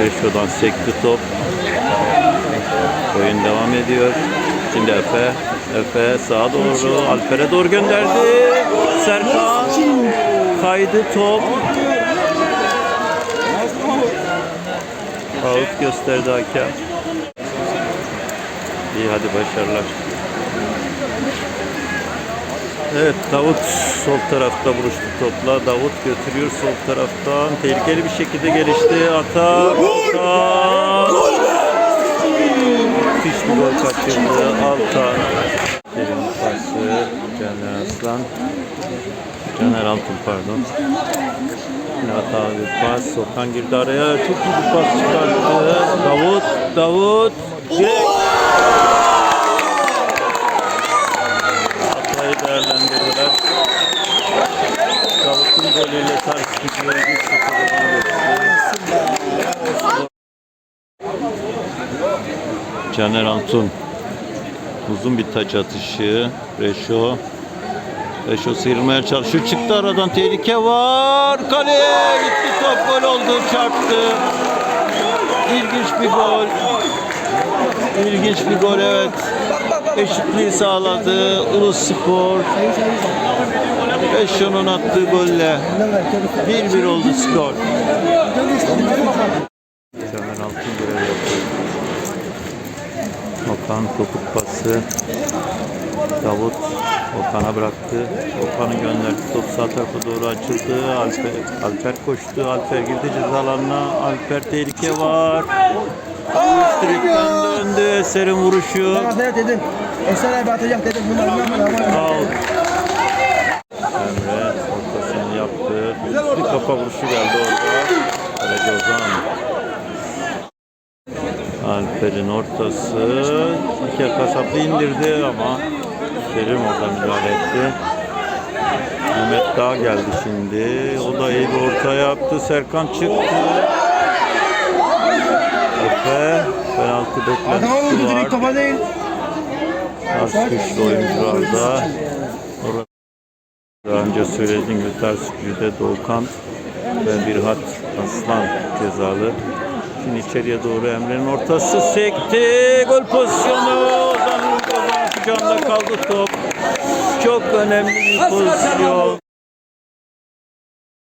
Reşo'dan sekti top. Oyun devam ediyor. Şimdi Efe. Efe sağa doğru. Alper'e doğru gönderdi. Serkan. Kaydı top. Out gösterdi hakem. İyi hadi başarılar. Evet Davut sol tarafta buluştu topla. Davut götürüyor sol taraftan. Tehlikeli bir şekilde gelişti. Ata. Ata. Müthiş bir gol kaçırdı. Altan. Kerim pası. Caner Aslan. Caner Altun pardon. Hatalı bir pas. Okan girdi araya. Çok iyi bir pas çıkarttı. Davut. Davut. Direkt. Caner Altun. Uzun bir taç atışı. Reşo. Reşo sıyrılmaya çalışıyor. Çıktı aradan tehlike var. Kaleye gitti top gol oldu. Çarptı. İlginç bir gol. İlginç bir gol evet. Eşitliği sağladı. Ulus Spor. Reşo'nun attığı golle 1-1 oldu skor. Caner Altun görev yapıyor. Okan topuk pası. Davut Okan'a bıraktı. Okan'ı gönderdi. Top sağ tarafa doğru açıldı. Alper, Alper koştu. Alper girdi ceza alanına. Alper tehlike var. Üst direkten döndü. Eser'in vuruşu. Dedim. Eser abi atacak dedim. Out. Emre ortasını yaptı. Bir kafa vuruşu geldi orada. Kaleci Ozan. Alper'in ortası. İki kasaplı indirdi ama Kerim orada müdahale etti. Mehmet Dağ geldi şimdi. O da iyi bir orta yaptı. Serkan çıktı. Efe penaltı beklentisi direkt var. topa değil. Az güçlü oyuncularda. Orada daha önce söylediğim gibi ters gücüde Doğukan ve Birhat Aslan cezalı. Şimdi içeriye doğru Emre'nin ortası sekti. Gol pozisyonu. Ozan kucağında kaldı top. Çok önemli bir pozisyon.